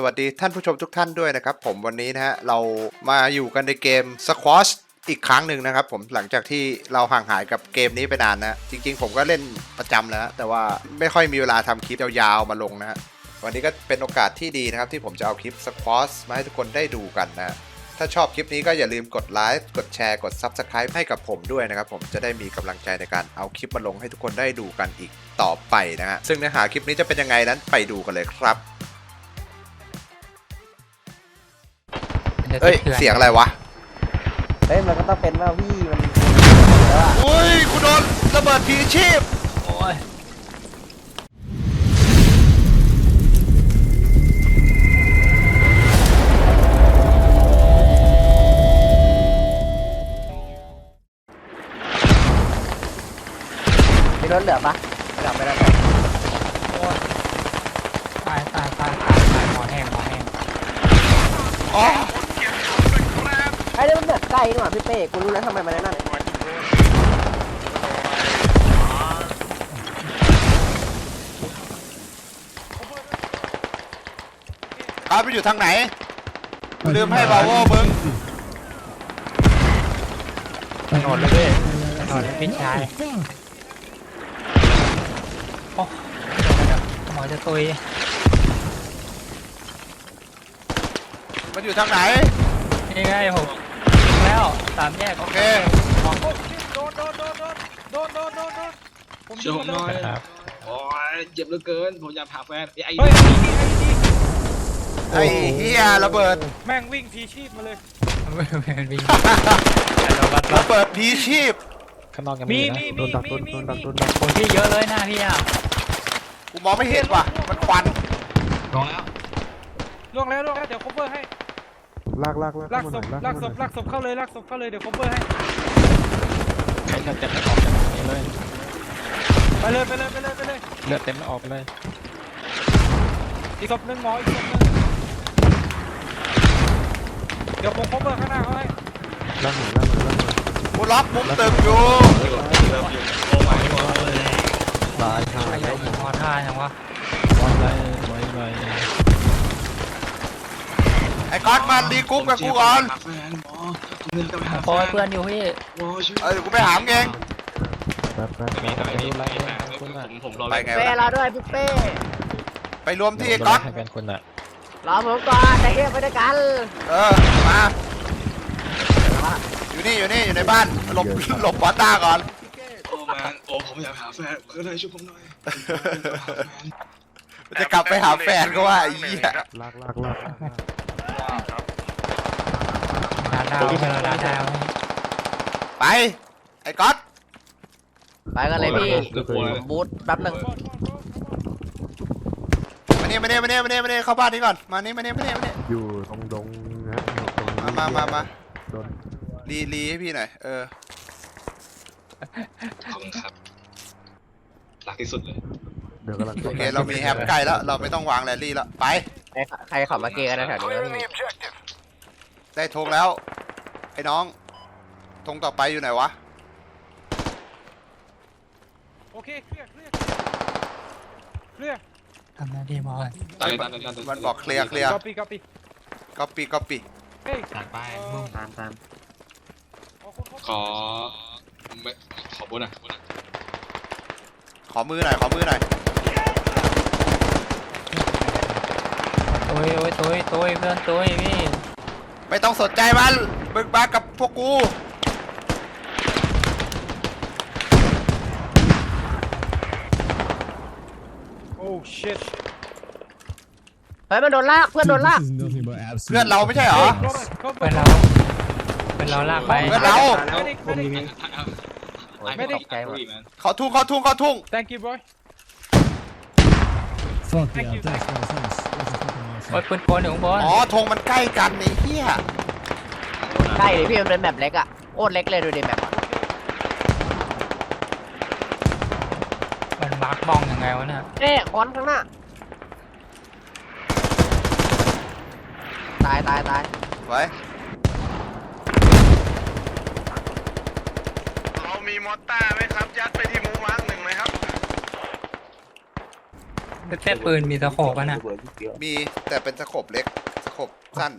สวัสดีท่านผู้ชมทุกท่านด้วยนะครับ ผมวันนี้นะฮะเรามาอยู่กันในเกม Squash อีกครั้งหนึ่งนะครับผมหลังจากที่เราห่างหายกับเกมนี้ไปนานนะจริง ๆ ผมก็เล่นประจำแล้ว แต่ว่าไม่ค่อยมีเวลาทำคลิปยาวๆมาลงนะฮะวันนี้ก็เป็นโอกาสที่ดีนะครับ ที่ผมจะเอาคลิป Squash มาให้ทุกคนได้ดูกันนะถ้าชอบคลิปนี้ก็อย่าลืมกดไลค์กดแชร์กด Subscribe ให้กับผมด้วยนะครับผมจะได้มีกำลังใจในการเอาคลิปมาลงให้ทุกคนได้ดูกันอีกต่อไปนะฮะซึ่งเนื้อหาคลิปนี้จะเป็นยังไงนั้นไปดูกันเลยครับ เอ้ย เสียงอะไรวะ เฮ้ยมันก็ต้องเป็นว่าพี่มันแล้วอะอุ้ยกูโดนระเบิดผีชีพ โอ้ยมีรถเหลือปะกลับไปแล้ว โอ้ยตายตายตายตายตายหมอแห้งหมอแห้ง อ๋อ ไอ้นี่มันเหมือนไก่นี่หว่าพี่เป้กูรู้แล้วทำไมมันนั่นน่ะเอาไปอยู่ทางไหนลืมให้บาโวมึงถนนเลยพี่ถนนพี่ชายโอ้หมอจะตุยมันอยู่ทางไหน นี่ไงผม แล้วสามแยกโอเคมองช่วยผมหน่อยครับโอ้ยเจ็บเหลือเกิน ผมอยากหาแฟนไอ้เฮ้ยไอ้เฮียระเบิดแม่งวิ่งทีชีพมาเลยไม่ไม่วิ่งระเบิดผีชีพมีมีมีมีมีมีคนที่เยอะเลยหน้าพี่อะกูมองไม่เห็นว่ะมันควันลองแล้วล่วงแล้วล่วงแล้วเดี๋ยว cover ให้ ลากลากลากลากศพลากศพลากศพเข้าเลยลากศพเข้าเลยเดี๋ยว cover ให้ใครจะเจ็บไม่ออกจากนี้เลย ไปเลยไปเลยไปเลยไปเลยเลือดเต็มไม่ออกเลย อีกศพหนึ่งหมออีกศพหนึ่งเดี๋ยวผม cover ข้างหน้าเขาให้ลากหน่อยลากหน่อยลากหน่อยกูล็อกมุมตึกอยู่ตายค่ะใครจะยิงมอท่าจังวะไว้ไว้ไว้ไว้ ไอ้ก๊อตมาดีกรุ๊ปกับกูก่อนหาแฟนหมอเงินจะไปหาแฟโอ้ยนเพื่อนอยู่พี่หมอช่วยเออเดี๋ยวกูไปหามเองแป๊บแป๊บมีใครรู้ไรคุณอะผมรอไปไงเป้วะรอด้วยพี่เป้ไปรวมที่ไอ้ก๊อต ให้เป็นคุณอะรอผมก่อนจะเฮียไปด้วยกันเออ มา อยู่นี่ อยู่นี่ อยู่ในบ้าน หลบ หลบบอสต้าก่อน โอ้แมนโอ้ผมอยากหาแฟนก็เลยช่วยผมหน่อยจะกลับไปหาแฟนก็ว่าไอ้เหี้ยลากลากลาก ลากดาดาวให้เราดาดาวไป ไอ้ก๊อตไปกันเลยพี่เกือบกลัวเลยบูทแป๊บหนึงมาเนี่ยมาเนี่ยมาเนี่ยมาเนี่ยมาเนี่ยเข้าบ้านนี้ก่อน มานี่มาเนี่ยมาเนี่ยมาเนี่ยอยู่ตรงดงนะตรงนี้มามามามาโดนรีรีให้พี่หน่อย เออ ขอบคุณครับ รักที่สุดเลย เดี๋ยวกำลังโอเค เรามีแฮปใกล้แล้ว เราไม่ต้องวางแรลลี่แล้ว ไป ใครใครขับมาเกย์กันนะแถวนี้วะพี่ได้ธงแล้วไอ้น้องธงต่อไปอยู่ไหนวะ โอเคเคลียร์เคลียร์เคลียร์ทำหน้าที่มอตายตายตายตายมันบอกเคลียร์เคลียร์ copy copy ก๊อปปี้ก๊อปปี้เฮ้ยตัดไปตามตามเอาคนเข้าขอไม่ขอบุญอะขอมือหน่อยขอมือหน่อยตุยโอ้ยตุยตุยเพื่อนตุยพี่ไม่ต้องสนใจมัน มึงมากับพวกกูโอ้ shit เฮ้ยมันโดนลากเพื่อนโดนลาก เพื่อนเราไม่ใช่เหรอเพื่อนเราเพื่อนเราลากไปเพื่อนเรา medic medic ไม่ได้ตกใจหมดเขาทุ่งเขาทุ่งเขาทุ่ง thank you boy Fuck Thank yeah, you, thanks guys, thanks. That's a fucking awesome. โอ้ยปืนโกนอยู่ข้างบน อ๋อธงมันใกล้กันไอ้เหี้ย ใกล้เลยพี่มันเป็นแมปเล็กอะโคตรเล็กเลยดูดิแมปอะมันมาร์กบ้องยังไงวะเนี่ยเอ้คอนข้างหน้า ตายตายตายไว้เรามีมอตต้าไหมครับ ยัดไปที่หมูมาร์กหนึ่งไหมครับแค่ปืนมีตะโขบอะนะมีแต่เป็นสะขบเล็กสะขบสั้น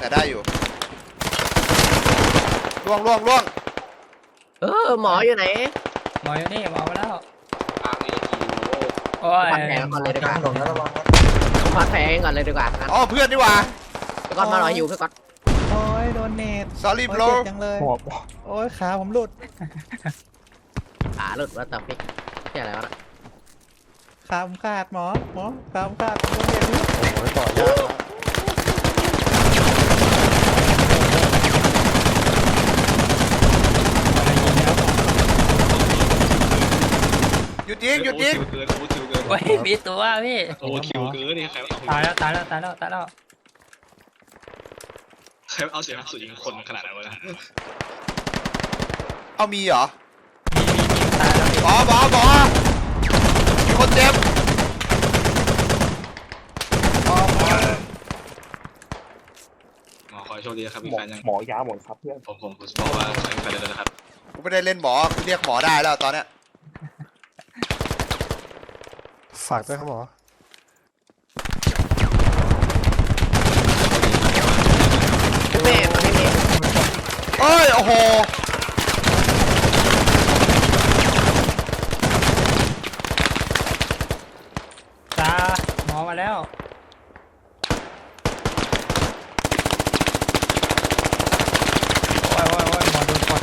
แต่ได้อยู่ล่วงล่วงล่วงเออหมออยู่ไหน หมออยู่นี่หมอมาแล้วอาร์เอทีโอโอ้ยฟันแผลก่อนเลยดีกว่าฟันแผลเองก่อนเลยดีกว่างั้นอ๋อเพื่อนนี่หว่าพี่ก้อนมาหน่อยหิวพี่ก้อนโอ้ยโดนเนต sorry โอ้ย bro เจ็บจังเลยโอ้ยขาผมหลุดขาหลุดว่าแต่พี่ที่อะไรวะน่ะขาผมขาดหมอหมอขาผมขาดโดนเนตหลุดโอ้ยต่อยากนะ ห ยุดยิงหยุดยิงโอคิวเกินโอคิวเกินโอ้ยมีตัวพี่โอคิวเกินนี่ใครเอาตายแล้วตายแล้วตายแล้วตายแล้วใครเอาเสียงนักสุดยิงคนขนาดนั้นวะนะเอามีเหรอมีมีมีตายแล้วพี่หมอหมอหมอมีคนเจ็บหมอขอให้โชคดีนะครับมีแฟนยังหมอยาหมดครับเพื่อนผมผมผมบอกว่าใครมีแฟนแล้วนะครับกูไม่ได้เล่นหมอกูเรียกหมอได้แล้วตอนเนี้ย ฝากด้วยครับหมอพี่เป้มาพี่เป้เอ้ย โอ้โห ตาหมอมาแล้วโอ้ยโอ้ยโอ้ยหมอโดนกด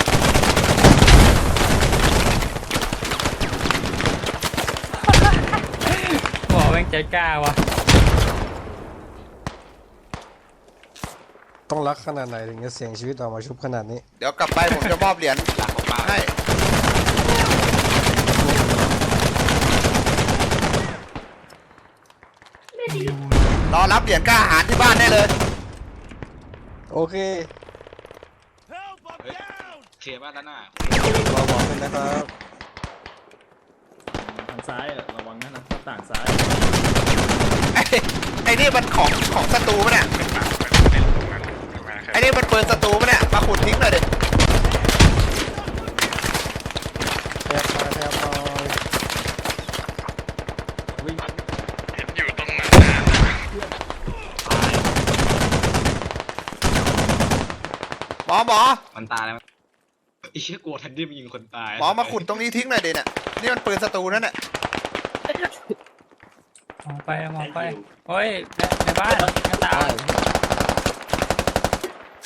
หมอแม่ง ใจกล้าวะต้องรักขนาดไหนถึงจะเสี่ยงชีวิตออกมาชุบขนาดนี้ เดี๋ยวกลับไปผมจะมอบเหรียญหลักของป้าให้ รอรับเหรียญกล้าหารที่บ้านได้เลย โอเคเคลียร์บ้านด้านหน้ารอหมอเป็นนะครับ ทางซ้ายอะระวังนะหน้า ต่างซ้ายไอ้ไอ้นี่มันของของศัตรูปะเนี่ยไอ้นี่มันปืนศัตรูปะเนี่ยมาขุดทิ้งหน่อยดิแทบมาแทบมาหมอหมอมันตายแล้วไอ้เชี่ยกลัวแทนดี้มันยิงคนตายหมอมาขุดตรงนี้ทิ้งหน่อยดิเนี่ยนี่มันปืนศัตรูนั่นแหละ หมอไปหมอไปโอ้ยในในบ้านหน้าต่าง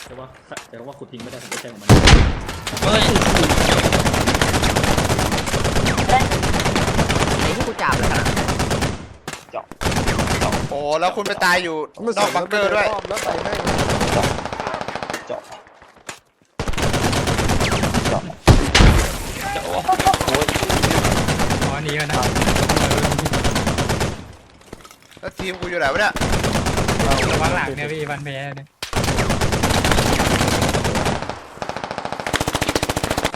แต่ว่าแต่ว่าขุดทิ้งไม่ได้ผมก็แจ้งของมันเฮ้ยไอ้ที่กูจับเลยขนาดนั้นโอ้แล้วคุณไปตายอยู่นอกบังเกอร์ด้วยแล้วใส่ให้หมอหนีกันนะ แล้วทีมกูอยู่ไหนวะเนี่ยระวังหลังเนี่ยพี่วันเมย์เนี่ย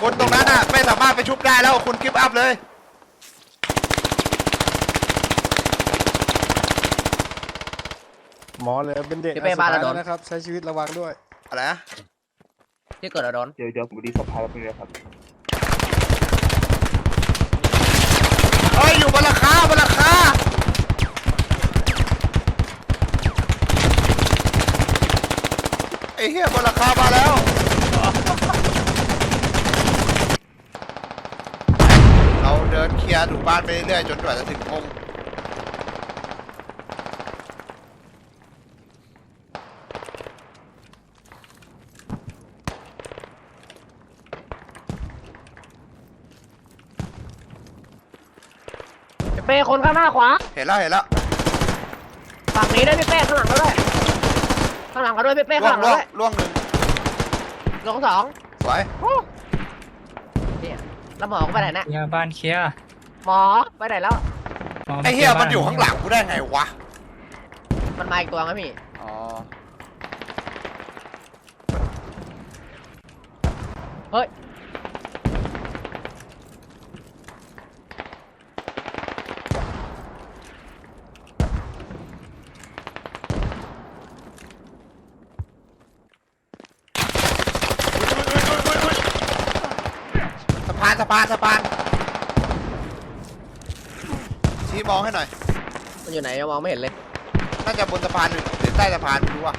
คนตรงนั้นอะไม่สามารถไปชุบได้แล้วคุณกิฟต์อัพเลยหมอเลยเป็นเด็กพี่เป้บ้านราโดน นะครับ ใช้ชีวิตระวังด้วย อะไรนะที่เกิดอะโดนเดี๋ยวเดี๋ยวผมดีสภาพเป็นไงครับเฮ้ยอยู่บนราคาบนราคาไอ้เหี้ยบนราคามาแล้วเราเดินเคลียร์ดูบ้านไปเรื่อยๆจนกว่าจะถึงห้องพี่เป้คนข้างหน้าขวา เห็นแล้วเห็นแล้ว ฝั่งนี้ด้วยพี่เป้ข้างหลังก็ด้วยข้างหลังก็ด้วยพี่เป้ล่วข้างงหลังล่วงก็ด้วยล่วงหนึ่งลงสองสวยโอ้เนี่ยแล้วหมอก็ไปไหนเนี่ยเคลียร์บ้านเคลียร์หมอไปไหนแล้วมอไอ้เหี้ยมันอยู่ข้างหลังกูได้ไงวะมันมาอีกตัวไงพี่อ๋อเฮ้ยานสะพานสะพานทีมชี้มองให้หน่อย มันอยู่ไหนยังมองไม่เห็นเลย น่าจะบนสะพานหรือหรือใต้สะพานไม่รู้อะ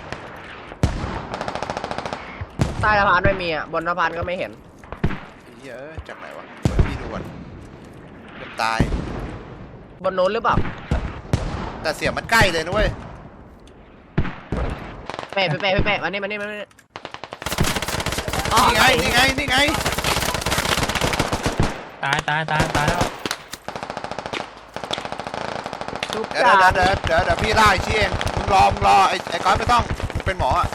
ใต้สะพานไม่มีอะ บนสะพานก็ไม่เห็นไอ้เหี้ยเอ้ยจากไหนวะเปิดพี่ดูก่อนเกือบตาย บนโน้นหรือเปล่าแต่เสียงมันใกล้เลยนะเว้ยเป้เป้เป้เป้มานี่มานี่มานี่อ๋อนี่ไงนี่ไงนี่ไง ตายตายตายตายแล้วทุกเดี๋ยวจ่าเดี๋ยวเดี๋ยวเดี๋ยวเดี๋ยวพี่ไล่ชี้เองมึงรอมึงรอไอ้ไอ้ก้อนไม่ต้องมึงเป็นหมออะ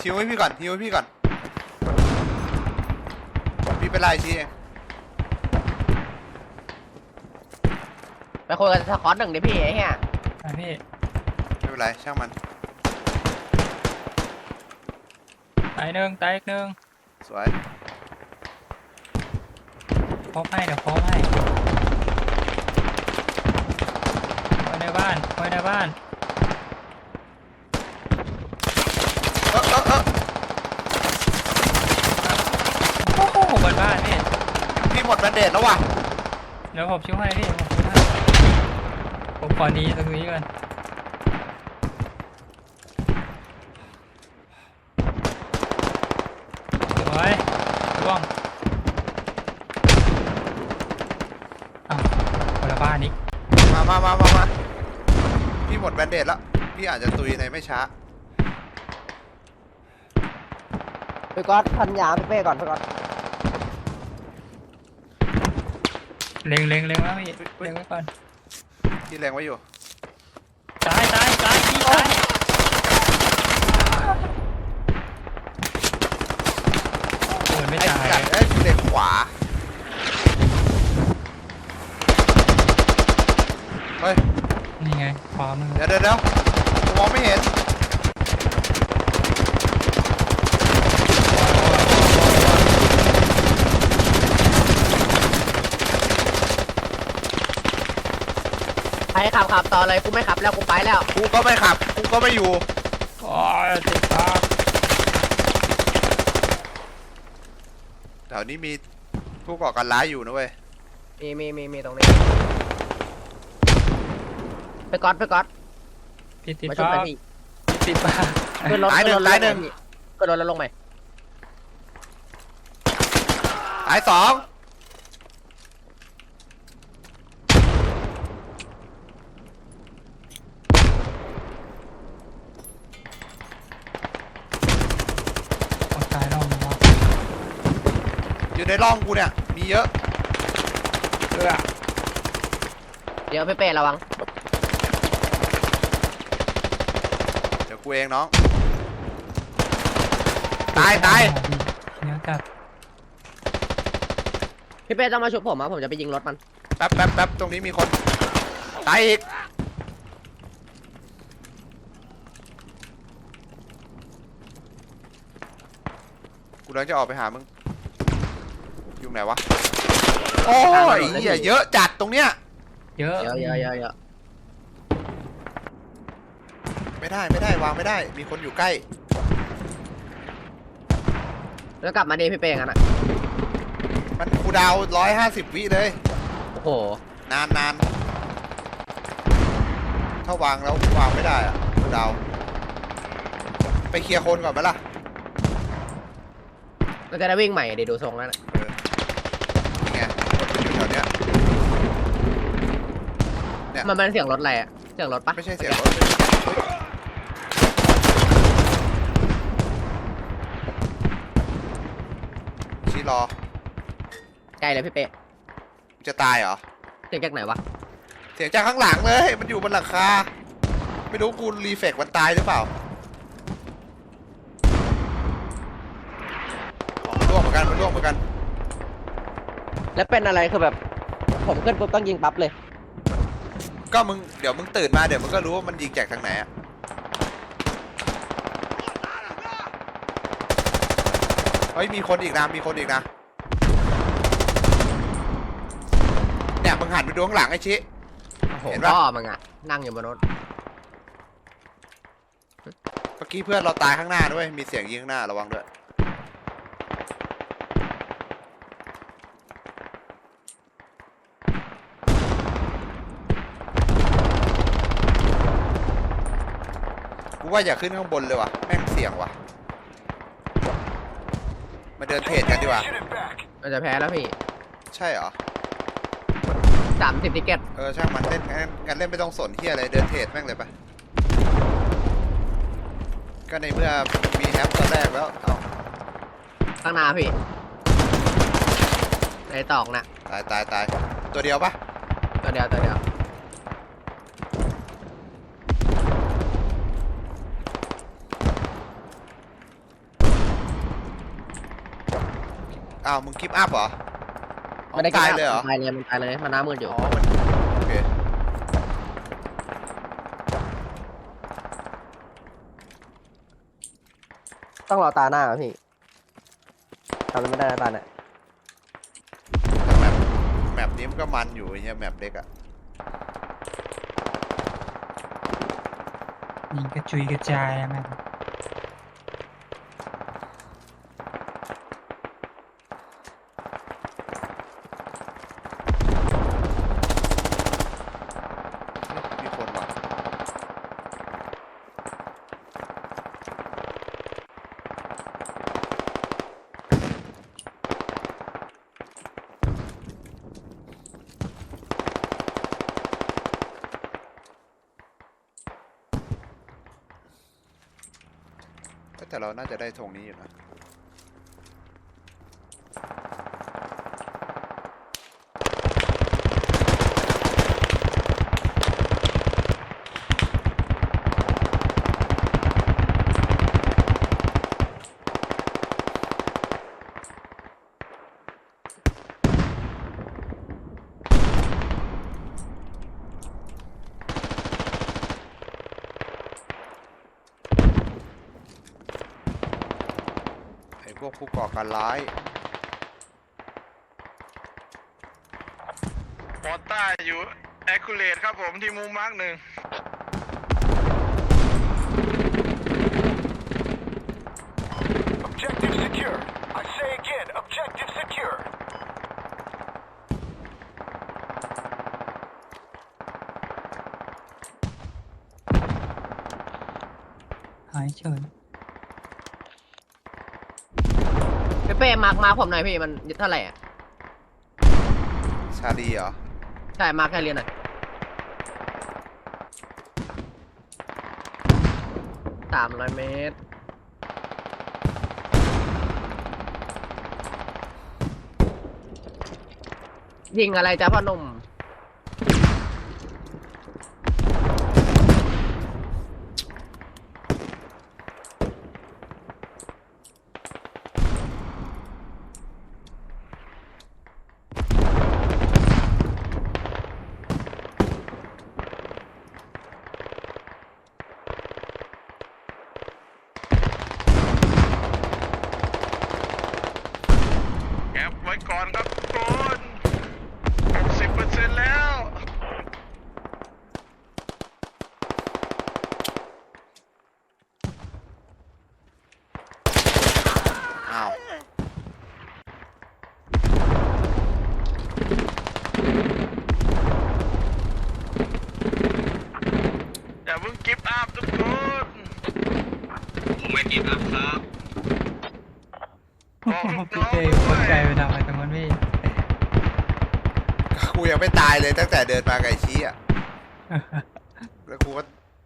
ฮิวให้พี่ก่อนฮิวให้พี่ก่อนพี่ไปไล่ชี้เองไปคุยกันสกอตหนึ่งดิพี่ไอ้เหี้ยไปพี่ไม่เป็นไรช่างมัน ตายหนึ่งตายอีกหนึ่ง สวย พบให้เดี๋ยวพบให้ไว้ในบ้านไว้ในบ้าน เออเออเออโอ้โหบนบ้านพี่ พี่หมดแบนเดดแล้วว่ะ เดี๋ยวผมช่วยให้พี่ผมช่วยให้ผมขอหนีตรงนี้ก่อนสวยร่วงอ้าวคนละบ้านนี้ มามามามามา พี่หมดแบนเดดแล้ว พี่อาจจะตุยในไม่ช้า ไปก๊อตพันยาพี่เป้ก่อนไปก๊อตเล็งเล็งเล็งแล้วพี่เล็งไว้ก่อนพี่แรงไว้อยู่ ตายตายตายพี่ตายโอ้ยไม่ไอ้ตายสัตว์เอ้ยเด็กขวา เฮ้ย นี่ไงขวามือเดี๋ยวเดี๋ยวเดี๋ยวกูมองไม่เห็นใครขับขับต่อเลยกูไม่ขับแล้วกูไปแล้วกูก็ไม่ขับกูก็ไม่อยู่โอ้ยติดตาแถวนี้มีผู้ก่อการร้ายอยู่นะเว้ยมีมีมีมีตรงนี้ ไปก๊อตไปก๊อตติดติดมาชุบตาหน่อยพี่ติดตาขึ้นรถตายหนึ่งขึ้รถตายหนึ่งพี่ขึ้นรถแล้วลงไหมตายสองคนตายรอบนึงวะอยู่ในร่องกูเนี่ย มีเยอะ เออเดี๋ยวพี่เป้ระวัง เดี๋ยว กูเองน้อง ตายตายเนื้อจัดพี่เป้ต้องมาชุบผมอะผมจะไปยิงรถมัน แป๊บแป๊บแป๊บตรงนี้มีคน ตายอีก กูกำลังจะออกไปหามึง อยู่ไหนวะ โอ้ยเหี้ยเยอะจัดตรงเนี้ย เยอะเยอะเยอะเยอะเยอะ ไม่ได้ไม่ได้วางไม่ได้ มีคนอยู่ใกล้แล้วกลับมาดิพี่เป้งั้นอะมันคูลดาวร้อยห้าสิบวิเลย โอ้โหนานนานถ้าวางแล้ววางไม่ได้อะคูลดาวน์ไปเคลียร์คนก่อนไหมล่ะเราจะได้วิ่งใหม่เดี๋ยวดูทรงแล้วนะเออนี่ไงคนมันอยู่แถวเนี้ย เนี่ย มันเป็นเสียงรถอะไรอะเสียงรถปะไม่ใช่เสียงรถชี้ รอไกลเลยพี่เป้จะตายเหรอ เสียงจากไหนวะ เสียงจากข้างหลังเลย มันอยู่บนหลังคา ไม่รู้กูรีเฟกมันตายหรือเปล่า ของร่วงเหมือนกัน มันร่วงเหมือนกัน แล้วเป็นอะไรคือแบบ ผมขึ้นปุ๊บต้องยิงปั๊บเลย ก็มึง เดี๋ยวมึงตื่นมา เดี๋ยวมึงก็รู้ว่ามันยิงจากทางไหนอะ เฮ้ยมีคนอีกนะมีคนอีกนะเนี่ยมึงหันไปดูข้างหลังไอ้ชี้เห็นปะ พ่อมึงอะนั่งอยู่บนรถเมื่อกี้เพื่อนเราตายข้างหน้าด้วยมีเสียงยิงข้างหน้าระวังด้วยกูว่าอย่าขึ้นข้างบนเลยวะแม่งเสี่ยงว่ะ มาเดินเทรดกันดีกว่ามันจะแพ้แล้วพี่ใช่เหรอ สามสิบติเก็ตเออช่างมันเล่นงั้นงั้นเล่นไม่ต้องสนที่อะไรเดินเทรดแม่งเลยปะก็ในเมื่อมีแฮปตัวแรกแล้วเอาข้างหน้าพี่ ในตอกนะตายตายตายตัวเดียวปะตัวเดียวตัวเดียว อ้าวมึงคลิปอัพเหรออ๋อไม่ได้ตายเลยเหรอตายเลยมันตายเลยมันหน้ามืดอยู่อ๋อมันโอเคต้องรอตาหน้าอะพี่ทำไม่ได้นะตาเนี่ยแต่แมปแมปนี้มันก็มันอยู่ไอ้เหี้ยแมปเล็กอะยิงกระจุยกระจายอะแม่ง มีคนว่ะเอ้ย แต่เราน่าจะได้ธงนี้อยู่นะ พวกผู้ก่อการร้ายปอต้าอยู่แอคคูเลตครับผมที่มุมมาร์กหนึ่งหายเฉย พี่ เป้มาร์กมาร์คผมหน่อยพี่มันเท่าไหร่อะชาลีเหรอ ใช่มาร์คแค่เรียนหน่อยสามร้อยเมตร ยิงอะไรจ้าพ่อหนุ่ม แอบไว้ก่อนครับทุกคน60%แล้ว อ้าว อย่าเพิ่งกิฟต์อัพทุกคน ผมไม่กิฟต์อัพครับ โอ้โหพี่เต้คนไกลไปทำอะไรตรงนั้นพี่ กู ยังไม่ตายเลยตั้งแต่เดินมาไก่ชี้อะ แล้วกูก็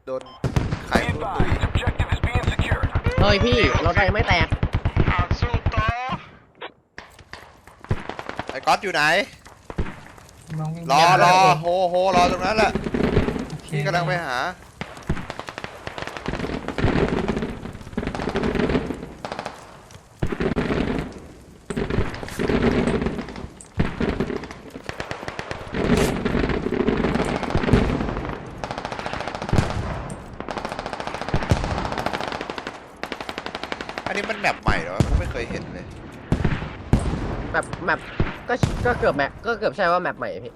โดนใครพูดตุยเฮ้ยพี่รถเรายังไม่แตกอาสู้ต่อไอ้ก๊อตอยู่ไหนน้องวิ่งรอยัดรอเลยโฮโฮรอตรงนั้นแหละโอเคพี่กำลังไปหา อันนี้มันแมปใหม่เหรอกูไม่เคยเห็นเลย แบบแมป ก็ก็เกือบแมปก็เกือบใช่ว่าแมปใหม่พี่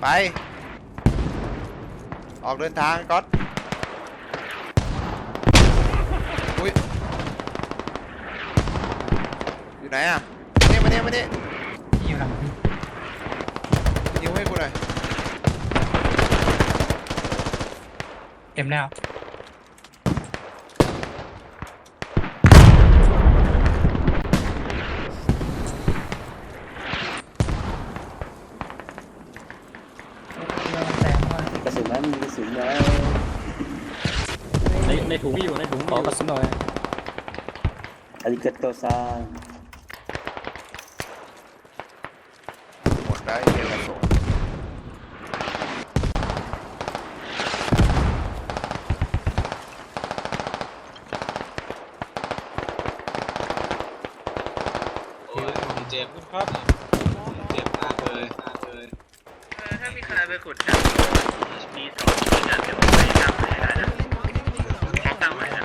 ไป ออกเดินทางก๊อตอุ้ย อยู่ไหนอะมาเนี่ยมาเนี่ยมาเนี่ยพี่อยู่หลังพี่ยิงให้กูหน่อยต็มแล้ว กระสุนนั้นมีกระสุนนะ ในในถุงมีอยู่ในถุง ข มี อ อยู่ กระสุนหน่อย อาริกาโตซา หมดได้เยอะกระสุน โอ้ยผมเจ็บครับเจ็บมากเลยมากเลยถ้ามีใครไปขุดจับมีสองจะเดี๋ยวไปทำให้ได้นะเขาตั้งไว้นะ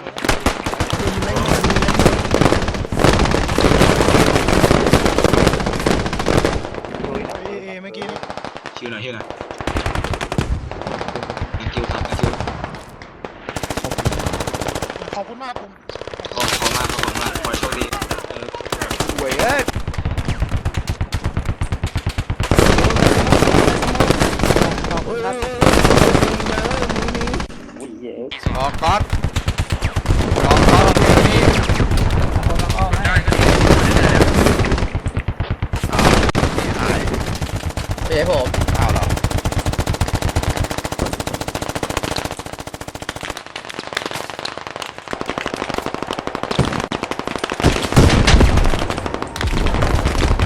เอเมื่อกี้นี่ คิวหน่อยคิวหน่อยคิวครับคิว ขอบคุณมากผม ขอบคุณมากขอบคุณมากขอให้โชคดีเออ เว้ยเอ้ย ขอบคุณครับ อุ้ยเย้ รอก๊อตรอก๊อตนี่ คนละอ้อมให้ อ้าวนี่หาย เฮ้ยผม อ้าวเหรอ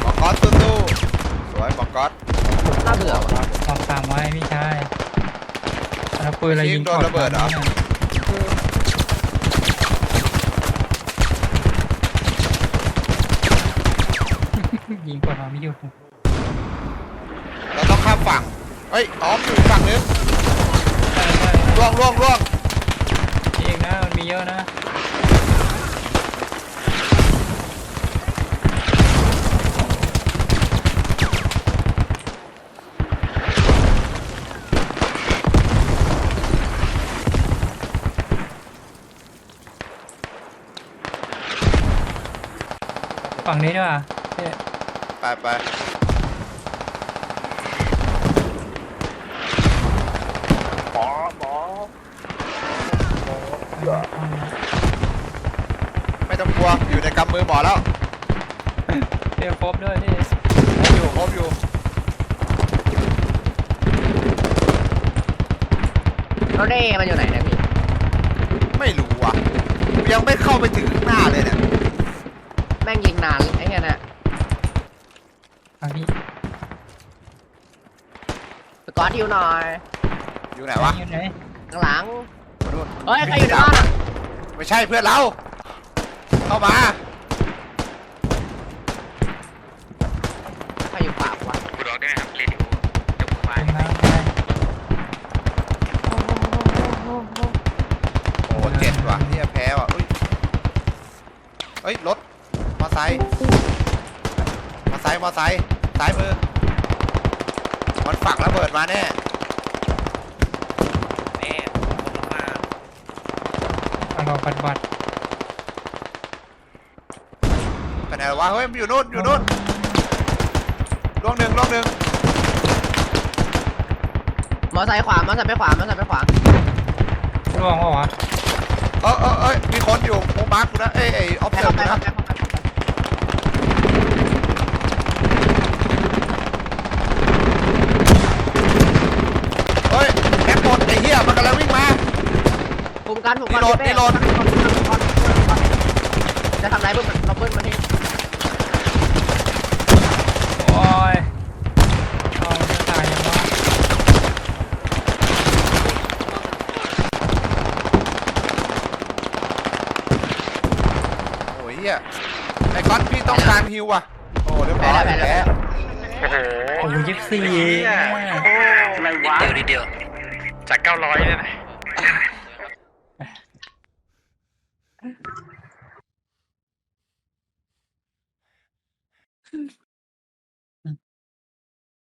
หมอก๊อตตู้ๆสวยหมอก๊อต น่าเบื่อว่ะออกตามไว้พี่ชายแล้วปืนอะไรยิงโดนระเบิดเหรอ ยิงกดมาไม่อยู่เราต้องข้ามฝั่งเฮ้ยอ้อมอยู่อีกฝั่งนึงใช่ใช่ล่วงล่วงล่วงเองนะมันมีเยอะนะ ฝั่งนี้ด้วยว่ะพี่ไปไปหมอหมอไม่ต้องกลัวอยู่ในกำมือหมอแล้วเรียกครบด้วยพี่ครบอยู่ครบอยู่แล้วเน่มันอยู่ไหนเนะพี่ไม่รู้อะยังไม่เข้าไปถึงข้างหน้าเลยเนี่ยแม่ งยิงนานไอ้เหี้ยน่ะอะพี่สกอตฮิวหน่อยอยู่ไหนวะอยู่ไหนข้างหลังนู่นเฮ้ยใครอยู่ในบ้านอะไม่ใช่เพื่อนเรา เข้ามา ใครอยู่ปากวะกูรอได้ไหมครับเรียนอยู่เดี๋ยวผมมาตรงนั้นไปโอ้เจ็ดว่ะเนี่ยแพ้ว่ะเอ้ยเฮ้ยรถ มอไซค์มอไซค์มอไซค์ซ้ายมือ มันฝักระเบิดมาแน่แม่ผมมาเอาเราปัดบัดไปไหนวะเฮ้ยมันอยู่นู่นอยู่นู่นล่วงหนึ่งล่วงหนึ่งมอไซค์ขวามอไซค์ไปขวามอไซค์ไปขวาร่วงเหรอวะเออเออเอ้ยมีคนอยู่โมมาร์กกูนะเอ้ยเอ้ยออฟไปเซอเข้าร์ไปกูเข้านะไปเข้าไป เฮ้ยแอปหมดไอ้เหี้ย มันกำลังวิ่งมา คุ มกันคุมกันรีโหลดพี่เป้รีโหลด จะทำไรเบิ้ลมันเราเบิ้ลมาที่โอ้ยเอาจะตายยังวะโอ้ยเหี้ยไอ้ก๊อตพี่ต้องการฮิวอะ โอ้เรียบร้อยแพ้แล้วแพ้แล้วโอ้ยยี่สิบสี่อะไรวะ เดียวนิดเดียวจากเก้าร้อยเนี่ยนะ